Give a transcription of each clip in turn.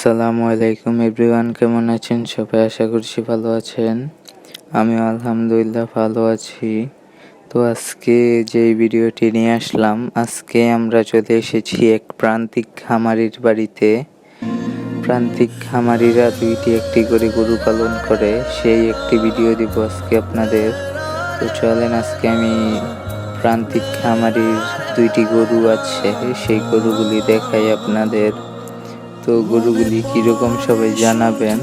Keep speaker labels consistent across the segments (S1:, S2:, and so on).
S1: আসসালামু আলাইকুম এভরিওয়ান, কেমন আছেন? সবাই আশা করছি ভালো আছেন। আমি আলহামদুলিল্লাহ ভালো আছি। তো আজকে যে ভিডিওটি নিয়ে আসলাম, আজকে আমরা চলে এসেছি এক প্রান্তিক খামারির বাড়িতে। প্রান্তিক খামারিরা দুইটি, একটি করে গরু পালন করে। সেই একটি ভিডিও দিব আজকে আপনাদের। তো চলেন, আজকে আমি প্রান্তিক খামারির দুইটি গরু আছে, সেই গরুগুলি দেখাই আপনাদের। তো গরুগুলি কীরকম সবাই জানাবেন।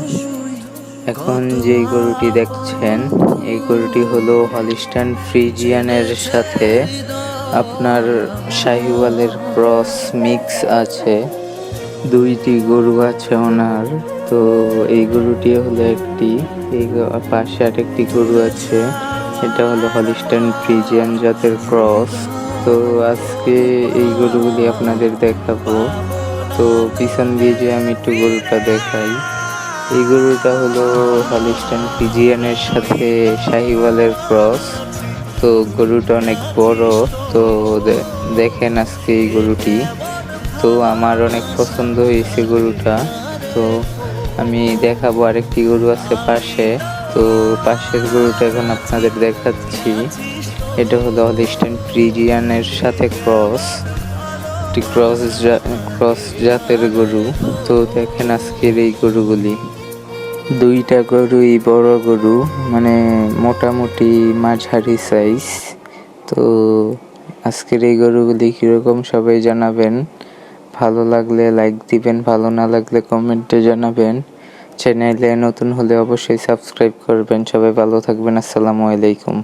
S1: এখন যেই গরুটি দেখছেন, এই গরুটি হলো হলিস্টান ফ্রিজিয়ানের সাথে আপনার শাহিওয়ালের ক্রস মিক্স আছে। দুইটি গরু আছে ওনার, তো এই গরুটি হলো একটি, এই পাশে আরেকটি গরু আছে, এটা হলো হলিস্টান ফ্রিজিয়ান জাতের ক্রস। তো আজকে এই গরুগুলি আপনাদের দেখাবো। তো পিছন দিয়ে যে আমি একটু গরুটা দেখাই, এই গরুটা হলো হলিস্টান ফিজিয়ানের সাথে শাহিওয়ালের ক্রস। তো গরুটা অনেক বড়, তো দেখেন আজকে এই গরুটি। তো আমার অনেক পছন্দ হয়েছে গরুটা। তো আমি দেখাবো আরেকটি গরু আছে পাশে। তো পাশের গরুটা এখন আপনাদের দেখাচ্ছি। এটা হলো হলিস্টান ফ্রিজিয়ানের সাথে ক্রস। একটি ক্রস ক্রস জাতের গরু। তো দেখেন আজকের এই গরুগুলি। দুইটা গরুই বড় গরু মানে মোটামুটি মাঝারি সাইজ তো আজকের এই গরুগুলি কীরকম সবাই জানাবেন? ভালো লাগলে লাইক দিবেন, ভালো না লাগলে কমেন্টে জানাবেন। চ্যানেলে নতুন হলে অবশ্যই সাবস্ক্রাইব করবেন। সবাই ভালো থাকবেন। আসসালামু আলাইকুম।